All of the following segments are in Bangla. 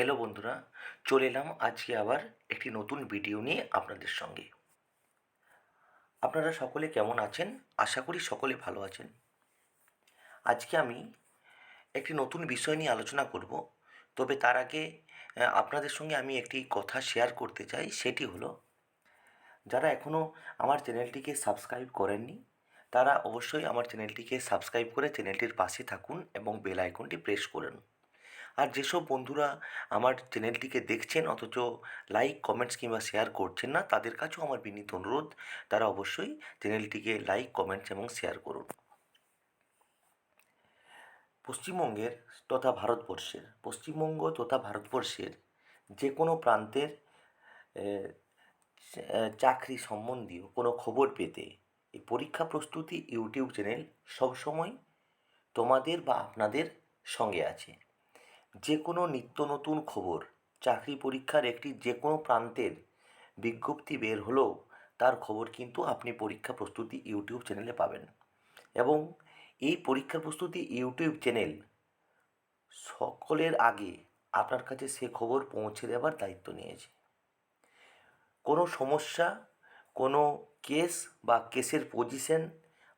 হ্যালো বন্ধুরা, চলে এলাম আজকে আবার একটি নতুন ভিডিও নিয়ে আপনাদের সঙ্গে। আপনারা সকলে কেমন আছেন? আশা করি সকলে ভালো আছেন। আজকে আমি একটি নতুন বিষয় নিয়ে আলোচনা করব, তবে তার আগে আপনাদের সঙ্গে আমি একটি কথা শেয়ার করতে চাই, সেটি হলো, যারা এখনও আমার চ্যানেলটিকে সাবস্ক্রাইব করেননি, তারা অবশ্যই আমার চ্যানেলটিকে সাবস্ক্রাইব করে চ্যানেলটির পাশে থাকুন এবং বেল আইকনটি প্রেস করুন আর যেসব বন্ধুরা আমার চ্যানেলটিকে দেখছেন, অথচ লাইক কমেন্টস কিংবা শেয়ার করছেন না, তাদের কাছেও আমার বিনীত অনুরোধ, তারা অবশ্যই চ্যানেলটিকে লাইক কমেন্টস এবং শেয়ার করুন। পশ্চিমবঙ্গের তথা ভারতবর্ষের, পশ্চিমবঙ্গ তথা ভারতবর্ষের যে কোনো প্রান্তের চাকরি সম্বন্ধীয় কোনো খবর পেতে এই পরীক্ষা প্রস্তুতি ইউটিউব চ্যানেল সবসময় তোমাদের বা আপনাদের সঙ্গে আছে। যে কোনো নিত্য নতুন খবর, চাকরি পরীক্ষার একটি যে কোনো প্রান্তের বিজ্ঞপ্তি বের হলেও তার খবর কিন্তু আপনি পরীক্ষা প্রস্তুতি ইউটিউব চ্যানেলে পাবেন। এবং এই পরীক্ষা প্রস্তুতি ইউটিউব চ্যানেল সকলের আগে আপনার কাছে সে খবর পৌঁছে দেওয়ার দায়িত্ব নিয়েছে। কোনো সমস্যা, কোনো কেস বা কেসের পজিশন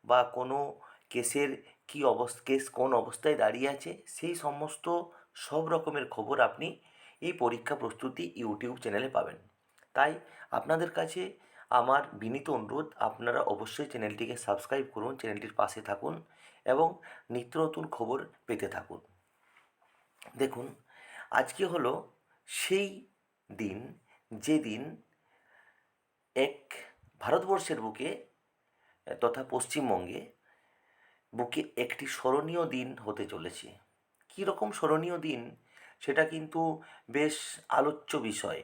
বা কোনো কেসের কী অবস্থা, কেস কোন অবস্থায় দাঁড়িয়ে আছে, সেই সমস্ত সব রকমের খবর আপনি এই পরীক্ষা প্রস্তুতি ইউটিউব চ্যানেলে পাবেন। তাই আপনাদের কাছে আমার বিনীত অনুরোধ, আপনারা অবশ্যই চ্যানেলটিকে সাবস্ক্রাইব করুন, চ্যানেলটির পাশে থাকুন এবং নিত্য নতুন খবর পেতে থাকুন। দেখুন, আজকে হলো সেই দিন, যেদিন এক ভারতবর্ষের বুকে তথা পশ্চিমবঙ্গে বুকে একটি স্মরণীয় দিন হতে চলেছে। কী রকম স্মরণীয় দিন, সেটা কিন্তু বেশ আলোচ্য বিষয়।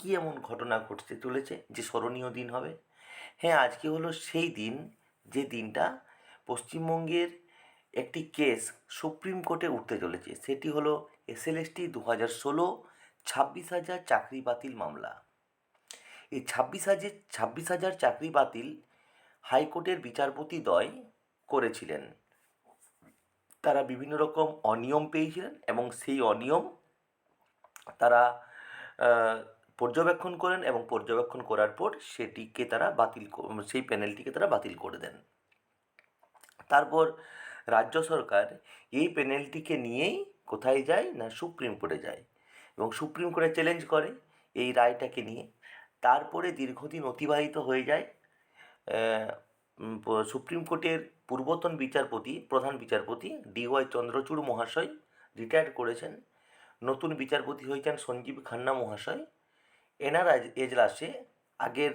কী এমন ঘটনা ঘটতে চলেছে যে স্মরণীয় দিন হবে? হ্যাঁ আজকে হলো সেই দিন, যে দিনটা পশ্চিমবঙ্গের একটি কেস সুপ্রিম কোর্টে উঠতে চলেছে। সেটি হলো এসএলএসটি দু হাজার ষোলো ছাব্বিশ হাজার চাকরি বাতিল মামলা। এই ছাব্বিশ হাজার ছাব্বিশ হাজার চাকরি বাতিল হাইকোর্টের বিচারপতি দ্বয় করেছিলেন। তারা বিভিন্ন রকম অনিয়ম পেয়েছিলেন এবং সেই অনিয়ম তারা পর্যবেক্ষণ করেন এবং পর্যবেক্ষণ করার পর সেটিকে তারা বাতিল সেই প্যানেলটিকে তারা বাতিল করে দেন। তারপর রাজ্য সরকার এই প্যানেলটিকে নিয়েই কোথায় যায় না সুপ্রিম কোর্টে যায় এবং সুপ্রিম কোর্টে চ্যালেঞ্জ করে এই রায়টাকে নিয়ে। তারপরে দীর্ঘদিন অতিবাহিত হয়ে যায় সুপ্রিম কোর্টের পূর্বতন বিচারপতি, প্রধান বিচারপতি ডিওয়াই চন্দ্রচূড় মহাশয় রিটায়ার করেছেন। নতুন বিচারপতি হয়েছেন সঞ্জীব খান্না মহাশয়। এনার এজলাসে আগের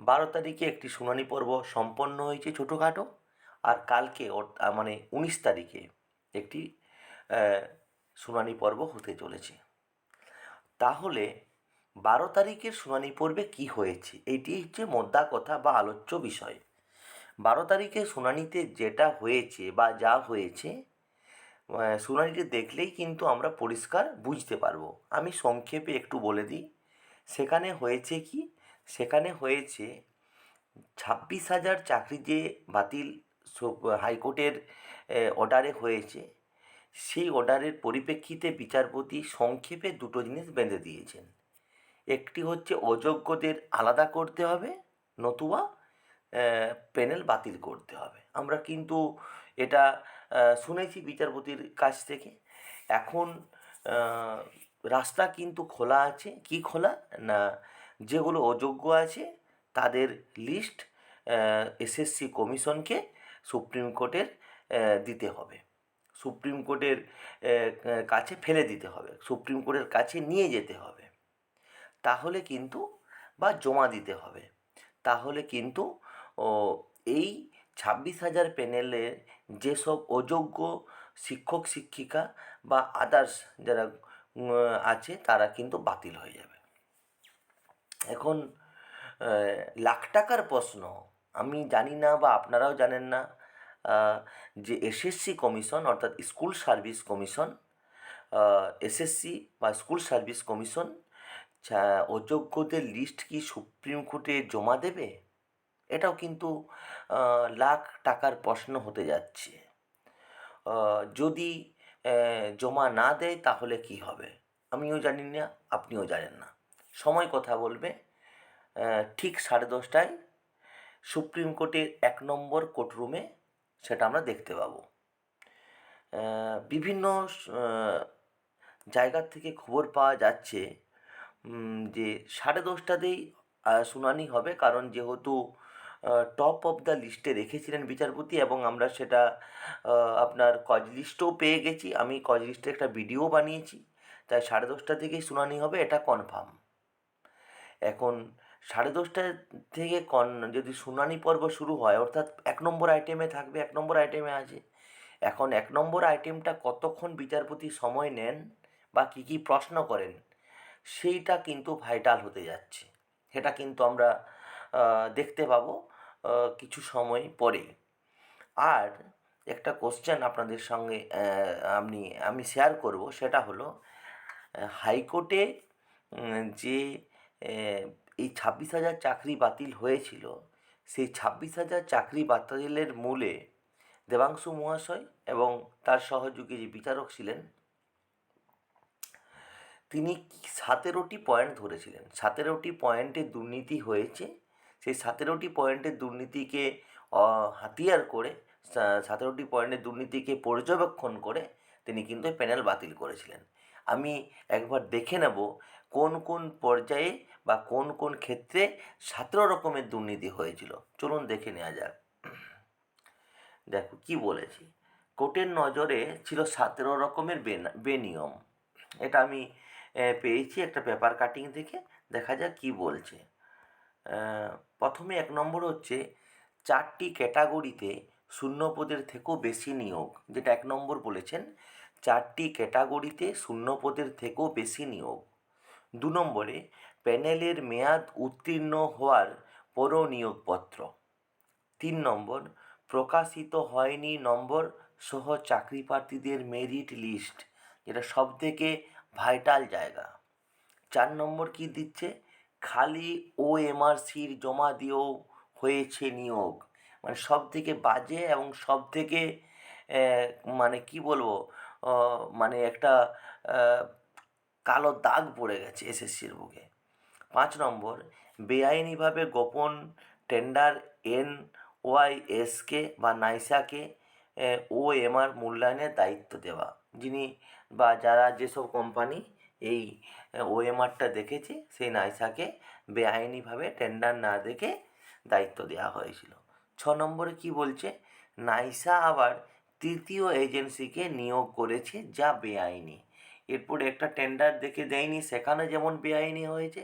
বারো তারিখে একটি শুনানি পর্ব সম্পন্ন হয়েছে ছোটোখাটো আর কালকে মানে উনিশ তারিখে একটি শুনানি পর্ব হতে চলেছে। তাহলে বারো তারিখের শুনানি পর্বে কি হয়েছে? এটি হচ্ছে মোদ্দা কথা বা আলোচ্য বিষয়। বারো তারিখে শুনানিতে যেটা হয়েছে বা যা হয়েছে শুনানিটি দেখলেই কিন্তু আমরা পরিষ্কার বুঝতে পারব। আমি সংক্ষেপে একটু বলে দিই। সেখানে হয়েছে কি? সেখানে হয়েছে ছাব্বিশ হাজার চাকরি যে বাতিল হাইকোর্টের অর্ডারে হয়েছে, সেই অর্ডারের পরিপ্রেক্ষিতে বিচারপতি সংক্ষেপে দুটো জিনিস বেঁধে দিয়েছেন। একটি হচ্ছে অযোগ্যদের আলাদা করতে হবে, নতুবা প্যানেল বাতিল করতে হবে। আমরা কিন্তু এটা শুনেছি বিচারপতির কাছ থেকে। এখন রাস্তা কিন্তু খোলা আছে। কি খোলা? না, যেগুলো অযোগ্য আছে, তাদের লিস্ট এসএসসি কমিশনকে সুপ্রিম কোর্টের দিতে হবে। সুপ্রিম কোর্টের কাছে ফেলে দিতে হবে। সুপ্রিম কোর্টের কাছে নিয়ে যেতে হবে। তাহলে কিন্তু, বা জমা দিতে হবে। তাহলে কিন্তু ও এই ছাব্বিশ হাজার প্যানেলের যেসব অযোগ্য শিক্ষক, শিক্ষিকা বা আদার্স যারা আছে, তারা কিন্তু বাতিল হয়ে যাবে। এখন লাখ টাকার প্রশ্ন। আমি জানি না বা আপনারাও জানেন না যে এসএসসি কমিশন, অর্থাৎ স্কুল সার্ভিস কমিশন এসএসসি বা স্কুল সার্ভিস কমিশন অযোগ্যদের লিস্ট কি সুপ্রিম কোর্টে জমা দেবে? এটাও কিন্তু লাখ টাকার প্রশ্ন হতে যাচ্ছে। যদি জমা না দেয় তাহলে কি হবে? আমিও জানি না, আপনিও জানেন না। সময় কথা বলবে ঠিক সাড়ে দশটায় সুপ্রিম কোর্টের এক নম্বর কোর্টরুমে সেটা আমরা দেখতে পাবো। বিভিন্ন জায়গার থেকে খবর পাওয়া যাচ্ছে যে সাড়ে দশটাতেই শুনানি হবে। কারণ যেহেতু টপ অফ দ্য লিস্টে রেখেছিলেন বিচারপতি এবং আমরা সেটা আপনার কজ লিস্টও পেয়ে গেছি। আমি কজ লিস্টে একটা ভিডিও বানিয়েছি, তাই সাড়ে দশটা থেকেই শুনানি হবে, এটা কনফার্ম এখন সাড়ে দশটা থেকে কন যদি শুনানি পর্ব শুরু হয়, অর্থাৎ এক নম্বর আইটেমে থাকবে, এক নম্বর আইটেমে আছে। এখন এক নম্বর আইটেমটা কতক্ষণ বিচারপতি সময় নেন বা কী কী প্রশ্ন করেন, সেইটা কিন্তু ভাইটাল হতে যাচ্ছে। সেটা কিন্তু আমরা দেখতে পাবো। কিছু সময় পরে। আর একটা কোশ্চেন আপনাদের সঙ্গে আমি আমি শেয়ার করব, সেটা হলো হাইকোর্টে যে এই ছাব্বিশ হাজার চাকরি বাতিল হয়েছিল, সেই ছাব্বিশ হাজার চাকরি বাতিলের মূলে দেবাংশু মহাশয় এবং তার সহযোগী যে বিচারক ছিলেন, তিনি সতেরোটি পয়েন্ট ধরেছিলেন। সতেরোটি পয়েন্টে দুর্নীতি হয়েছে সেই সতেরোটি পয়েন্টের দুর্নীতিকে হাতিয়ার করে সতেরোটি পয়েন্টের দুর্নীতিকে পর্যবেক্ষণ করে তিনি কিন্তু প্যানেল বাতিল করেছিলেন। আমি একবার দেখে নেব কোন কোন পর্যায়ে বা কোন কোন ক্ষেত্রে সতেরো রকমের দুর্নীতি হয়েছিল। চলুন দেখে নেওয়া যাক। দেখো, কি বলেছি? কোর্টের নজরে ছিল সতেরো রকমের বেনা- বেনিয়ম। এটা আমি পেয়েছি একটা পেপার কাটিং থেকে। দেখা যাক কি বলছে। প্রথমে এক নম্বর হচ্ছে চারটি ক্যাটাগরিতে শূন্য পদের থেকেও বেশি নিয়োগ, যেটা এক নম্বর বলেছেন। চারটি ক্যাটাগরিতে শূন্য পদের থেকেও বেশি নিয়োগ। দু নম্বরে প্যানেলের মেয়াদ উত্তীর্ণ হওয়ার পরও নিয়োগপত্র তিন নম্বর, প্রকাশিত হয়নি নম্বর সহ চাকরি প্রার্থীদের মেরিট লিস্ট, যেটা সব থেকে ভাইটাল জায়গা। চার নম্বর কি দিচ্ছে? খালি ও এমআরসির জমা দিয়েও হয়েছে নিয়োগ। মানে সব থেকে বাজে এবং সব থেকে মানে কি বলব মানে একটা কালো দাগ পড়ে গেছে এসএসসির বুকে। পাঁচ নম্বর, বেআইনিভাবে গোপন টেন্ডার এন ওয়াইএসকে বা নাইসাকে ও এমআর মূল্যায়নের দায়িত্ব দেওয়া। যিনি বা যারা যেসব কোম্পানি এই ওএমআরটা দেখেছে, সেই নাইসাকে বেআইনিভাবে টেন্ডার না দেখে দায়িত্ব দেওয়া হয়েছিল। ছ নম্বরে কি বলছে? নাইসা আবার তৃতীয় এজেন্সিকে নিয়োগ করেছে যা বেআইনি। এরপরে একটা টেন্ডার দেখে দেয়নি, সেখানে যেমন বেআইনি হয়েছে,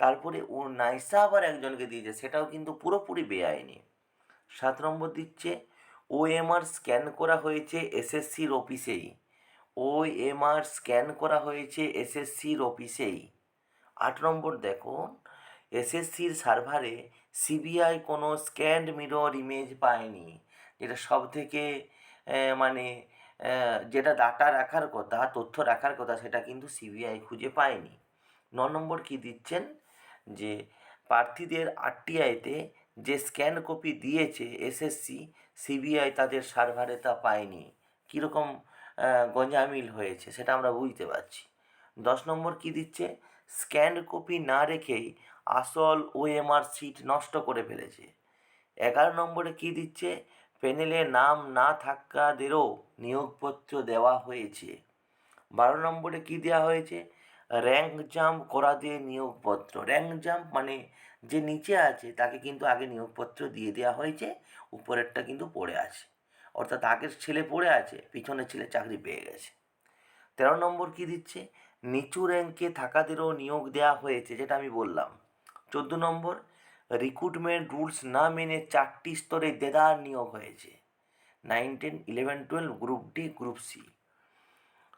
তারপরে ও নাইসা আবার একজনকে দিয়েছে, সেটাও কিন্তু পুরোপুরি বেআইনি। সাত নম্বর দিচ্ছে ওএমআর স্ক্যান করা হয়েছে এসএসসির অফিসেই। ওএমআর স্ক্যান করা হয়েছে এসএসসির অফিসেই। আট নম্বর দেখুন, এসএসসির সার্ভারে সিবিআই কোনো স্ক্যান্ড মিরর ইমেজ পায়নি। যেটা সব থেকে মানে যেটা ডাটা রাখার কথা, তথ্য রাখার কথা, সেটা কিন্তু সিবিআই খুঁজে পায়নি। ন নম্বর কি দিচ্ছেন? যে প্রার্থীদের আরটিআইতে যে স্ক্যান কপি দিয়েছে এসএসসি, সিবিআই তাদের সার্ভারে তা পায়নি। কীরকম গঞ্জামিল হয়েছে, সেটা আমরা বুঝতে পারছি। দশ নম্বর কি দিচ্ছে? স্ক্যান কপি না রেখেই আসল ওএমআর সিট নষ্ট করে ফেলেছে। এগারো নম্বরে কি দিচ্ছে? প্যানেলে নাম না থাকাদেরও নিয়োগপত্র দেওয়া হয়েছে। বারো নম্বরে কি দেওয়া হয়েছে? র্যাঙ্ক জাম্প করা দিয়ে নিয়োগপত্র। র্যাঙ্ক জাম্প মানে যে নিচে আছে, তাকে কিন্তু আগে নিয়োগপত্র দিয়ে দেওয়া হয়েছে, উপরেরটা কিন্তু পড়ে আছে। অর্থাৎ আগের ছেলে পড়ে আছে, পিছনের ছেলে চাকরি পেয়ে গেছে। তেরো নম্বর কি দিচ্ছে? নিচু র্যাঙ্কে থাকাদেরও নিয়োগ দেওয়া হয়েছে, যেটা আমি বললাম। চোদ্দ নম্বর রিক্রুটমেন্ট রুলস না মেনে চারটি স্তরে দেদার নিয়োগ হয়েছে। Nine ten eleven twelve group D group C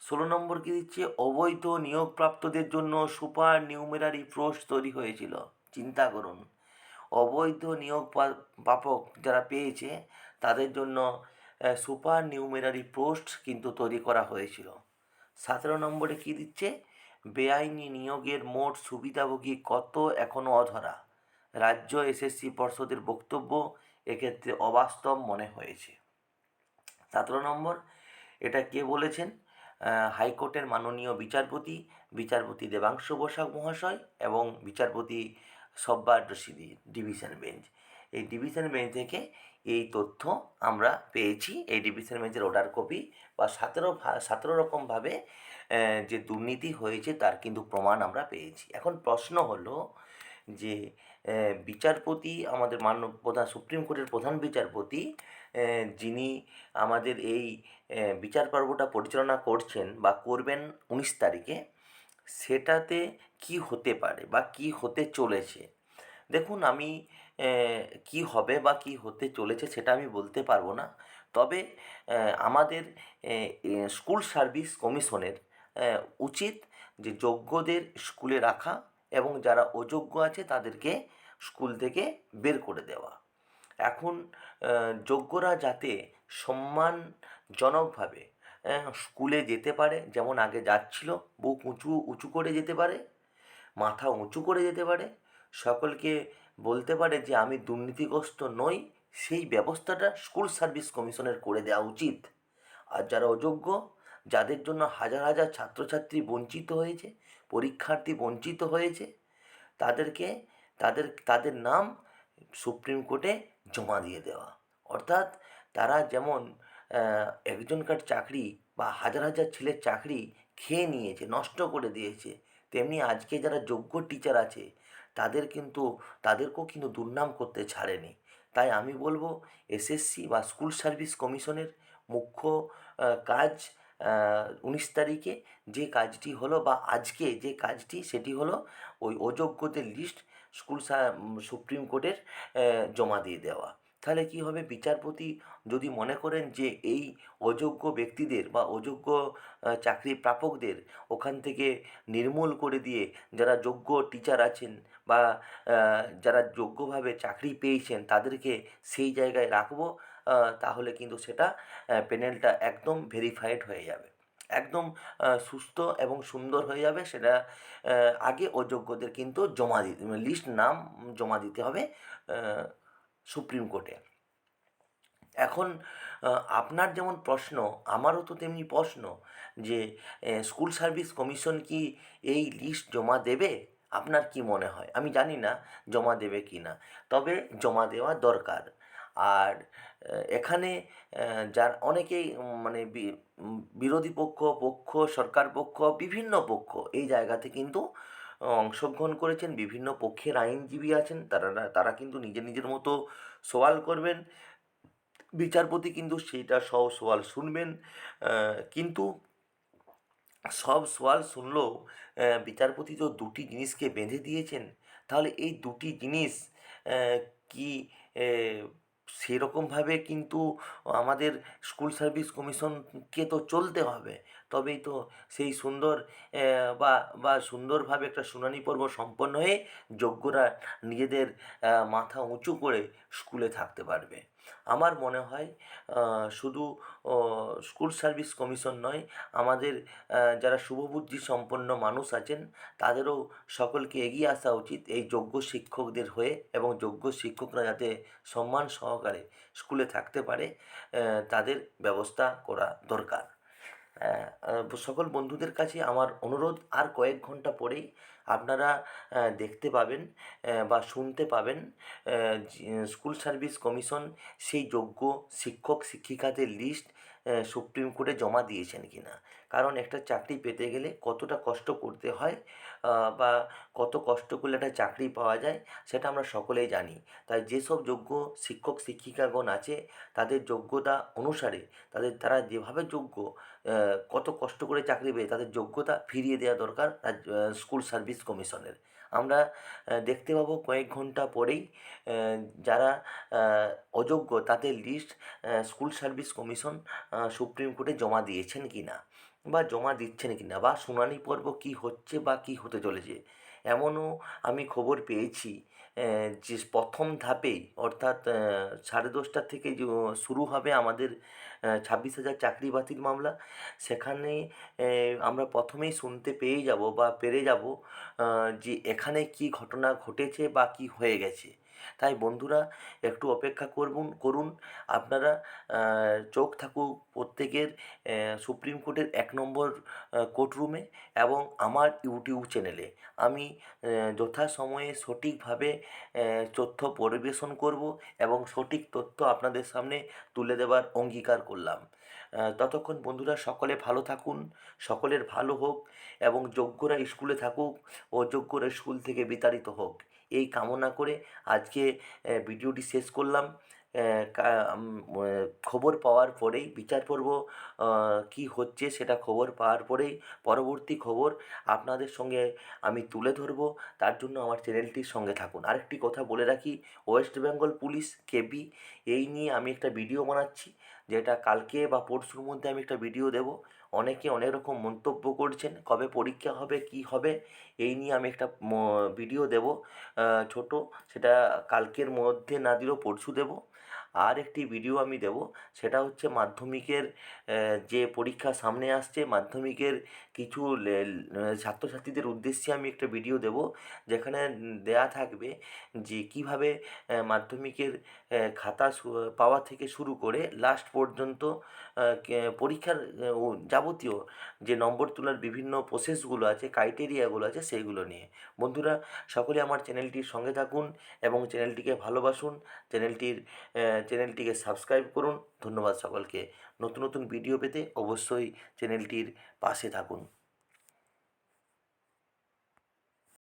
ষোলো নম্বর কি দিচ্ছে? অবৈধ নিয়োগপ্রাপ্তদের জন্য সুপার নিউমেরারি পোস্ট তৈরি হয়েছিল, চিন্তা করুন। অবৈধ নিয়োগ প্রাপক যারা পেয়েছে, তাদের জন্য সুপার নিউমেরারি পোস্ট কিন্তু তৈরি করা হয়েছিল। সতেরো নম্বরে কি দিচ্ছে? বেআইনি নিয়োগের মোট সুবিধাভোগী কত এখনও অধরা? রাজ্য এসএসসি পর্ষদের বক্তব্য এক্ষেত্রে অবাস্তব মনে হয়েছে। সতেরো নম্বর, এটা কে বলেছেন? হাইকোর্টের মাননীয় বিচারপতি বিচারপতি দেবাংশু বসাক মহাশয় এবং বিচারপতি সব্বার রশিদি, ডিভিশন বেঞ্চ। এই ডিভিশন বেঞ্চ থেকে এই তথ্য আমরা পেয়েছি। এই ডিভিশন বেঞ্চের অর্ডার কপি বা সতেরো সতেরো রকমভাবে যে দুর্নীতি হয়েছে তার কিন্তু প্রমাণ আমরা পেয়েছি। এখন প্রশ্ন হলো যে বিচারপতি আমাদের মান্য প্রধান, সুপ্রিম কোর্টের প্রধান বিচারপতি যিনি আমাদের এই বিচার পর্বটা পরিচালনা করছেন বা করবেন উনিশ তারিখে, সেটাতে কি হতে পারে বা কি হতে চলেছে? দেখুন, আমি কি হবে বা কি হতে চলেছে সেটা আমি বলতে পারব না। তবে আমাদের স্কুল সার্ভিস কমিশনের উচিত যে যোগ্যদের স্কুলে রাখা এবং যারা অযোগ্য আছে তাদেরকে স্কুল থেকে বের করে দেওয়া। এখন যোগ্যরা যাতে সম্মানজনকভাবে স্কুলে যেতে পারে, যেমন আগে যাচ্ছিল, বুক উঁচু উঁচু করে যেতে পারে, মাথা উঁচু করে যেতে পারে, সকলকে বলতে পারে যে আমি দুর্নীতিগ্রস্ত নই, সেই ব্যবস্থাটা স্কুল সার্ভিস কমিশনের করে দেওয়া উচিত। আর যারা অযোগ্য, যাদের জন্য হাজার হাজার ছাত্রছাত্রী বঞ্চিত হয়েছে, পরীক্ষার্থী বঞ্চিত হয়েছে, তাদেরকে, তাদের তাদের নাম সুপ্রিম কোর্টে জমা দিয়ে দেওয়া। অর্থাৎ তারা যেমন একজনকার চাকরি বা হাজার হাজার ছেলের চাকরি খেয়ে নিয়েছে, নষ্ট করে দিয়েছে, তেমনি আজকে যারা যোগ্য টিচার আছে তাদের কিন্তু, তাদেরকেও কিন্তু দুর্নাম করতে ছাড়েনি। তাই আমি বলব, এসএসসি বা স্কুল সার্ভিস কমিশনের মুখ্য কাজ উনিশ তারিখে যে কাজটি হলো বা আজকে যে কাজটি, সেটি হলো ওই অযোগ্যদের লিস্ট স্কুল সুপ্রিম কোর্টের জমা দিয়ে দেওয়া। তাহলে কী হবে? বিচারপতি যদি মনে করেন যে এই অযোগ্য ব্যক্তিদের বা অযোগ্য চাকরি প্রাপকদের ওখান থেকে নির্মূল করে দিয়ে যারা যোগ্য টিচার আছেন বা যারা যোগ্যভাবে চাকরি পেয়েছেন তাদেরকে সেই জায়গায় রাখব তাহলে কিন্তু সেটা প্যানেলটা একদম ভেরিফাইড হয়ে যাবে। একদম সুস্থ এবং সুন্দর হয়ে যাবে। সেটা আগে অযোগ্যদের কিন্তু জমা দিতে লিস্ট নাম জমা দিতে হবে সুপ্রিম কোর্টে। এখন আপনার যেমন প্রশ্ন, আমারও তো তেমনি প্রশ্ন যে স্কুল সার্ভিস কমিশন কি এই লিস্ট জমা দেবে? আপনার কি মনে হয়? আমি জানি না জমা দেবে কি না। তবে জমা দেওয়া দরকার। আর এখানে যার অনেকেই মানে বিরোধী পক্ষ পক্ষ, সরকার পক্ষ, বিভিন্ন পক্ষ এই জায়গাতে কিন্তু অংশগ্রহণ করেছেন, বিভিন্ন পক্ষের আইনজীবী আছেন, তারা তারা কিন্তু নিজের নিজের মতো সওয়াল করবেন। বিচারপতি কিন্তু সেইটা সব সওয়াল শুনবেন। কিন্তু সব সওয়াল শুনলেও বিচারপতি তো দুটি জিনিসকে বেঁধে দিয়েছেন। তাহলে এই দুটি জিনিস কি সেরকমভাবে কিন্তু আমাদের স্কুল সার্ভিস কমিশনকে তো চলতে হবে। তবেই তো সেই সুন্দর বা বা সুন্দরভাবে একটা শুনানি পর্ব সম্পন্ন হয়ে যোগ্যরা নিজেদের মাথা উঁচু করে স্কুলে থাকতে পারবে। আমার মনে হয় শুধু স্কুল সার্ভিস কমিশন নয়, আমাদের যারা শুভবুদ্ধি সম্পন্ন মানুষ আছেন, তাদেরও সকলকে এগিয়ে আসা উচিত এই যোগ্য শিক্ষকদের হয়ে এবং যোগ্য শিক্ষকরা যাতে সম্মান সহকারে স্কুলে থাকতে পারে তাদের ব্যবস্থা করা দরকার। সকল বন্ধুদের কাছে আমার অনুরোধ, আর কয়েক ঘণ্টা পরেই আপনারা দেখতে পাবেন বা শুনতে পাবেন স্কুল সার্ভিস কমিশন সেই যোগ্য শিক্ষক, শিক্ষিকাদের লিস্ট সুপ্রিম কোর্টে জমা দিয়েছেন কি না কারণ একটা চাকরি পেতে গেলে কতটা কষ্ট করতে হয় বা কত কষ্ট করলে একটা চাকরি পাওয়া যায়, সেটা আমরা সকলেই জানি। তাই যেসব যোগ্য শিক্ষক, শিক্ষিকাগণ আছে, তাদের যোগ্যতা অনুসারে, তাদের, তারা যেভাবে যোগ্য কত কষ্ট করে চাকরি পেয়ে তাদের যোগ্যতা ফিরিয়ে দেওয়া দরকার স্কুল সার্ভিস কমিশনের। আমরা দেখতে পাবো কয়েক ঘণ্টা পরেই যারা অযোগ্য তাদের list school service commission supreme কোর্টে জমা দিয়েছেন কি না বা জমা দিচ্ছেন কি না বা শুনানি পর্ব কী হচ্ছে বা কী হতে চলেছে, এমনও আমি খবর পেয়েছি যে প্রথম ধাপেই অর্থাৎ সাড়ে দশটা থেকে শুরু হবে আমাদের ছাব্বিশ হাজার চাকরি বাতিল মামলা। সেখানে আমরা প্রথমেই শুনতে পেয়ে যাব বা পেরে যাব যে এখানে কি ঘটনা ঘটেছে বা কি হয়ে গেছে। তাই বন্ধুরা একটু অপেক্ষা করবুন, করুন। আপনারা চোখ থাকুক প্রত্যেকের সুপ্রিম কোর্টের এক নম্বর কোর্ট রুমে এবং আমার ইউটিউব চ্যানেলে। আমি যথাসময়ে সঠিকভাবে তথ্য পরিবেশন করব এবং সঠিক তথ্য আপনাদের সামনে তুলে দেওয়ার অঙ্গীকার করলাম। ততক্ষণ বন্ধুরা সকলে ভালো থাকুন, সকলের ভালো হোক এবং যোগ্যরা স্কুলে থাকুক অযোগ্যরা স্কুল থেকে বিতাড়িত হোক। এই কামনা করে আজকে ভিডিওটি শেষ করলাম। খবর পাওয়ার পরেই বিচার পর্ব কী হচ্ছে সেটা খবর পাওয়ার পরেই। পরবর্তী খবর আপনাদের সঙ্গে আমি তুলে ধরবো। তার জন্য আমার চ্যানেলটির সঙ্গে থাকুন। আরেকটি কথা বলে রাখি, ওয়েস্ট বেঙ্গল পুলিশ, কেবি, এই নিয়ে আমি একটা ভিডিও বানাচ্ছি। যেটা কালকে বা পরশুর মধ্যে আমি একটা ভিডিও দেব। অনেকে অনেক রকম মন্তব্য করছেন, কবে পরীক্ষা হবে, কি হবে, এই নিয়ে আমি একটা ভিডিও দেব। ছোট, সেটা কালকের মধ্যে না দিলেও পরশু দেবো। আর একটি ভিডিও আমি দেব। সেটা হচ্ছে মাধ্যমিকের যে পরীক্ষা সামনে আসছে, মাধ্যমিকের কিছু ছাত্রছাত্রীদের উদ্দেশ্যে আমি একটা ভিডিও দেব। যেখানে দেয়া থাকবে যে কীভাবে মাধ্যমিকের খাতা পাওয়া থেকে শুরু করে লাস্ট পর্যন্ত পরীক্ষার যাবতীয় যে নম্বর তোলার বিভিন্ন প্রসেসগুলো আছে ক্রাইটেরিয়াগুলো আছে, সেইগুলো নিয়ে। বন্ধুরা, সকলে আমার চ্যানেলটির সঙ্গে থাকুন এবং চ্যানেলটিকে ভালোবাসুন। চ্যানেলটির চ্যানেলটিকে সাবস্ক্রাইব করুন। ধন্যবাদ সকলকে। নতুন নতুন ভিডিও পেতে অবশ্যই চ্যানেলটির পাশে থাকুন।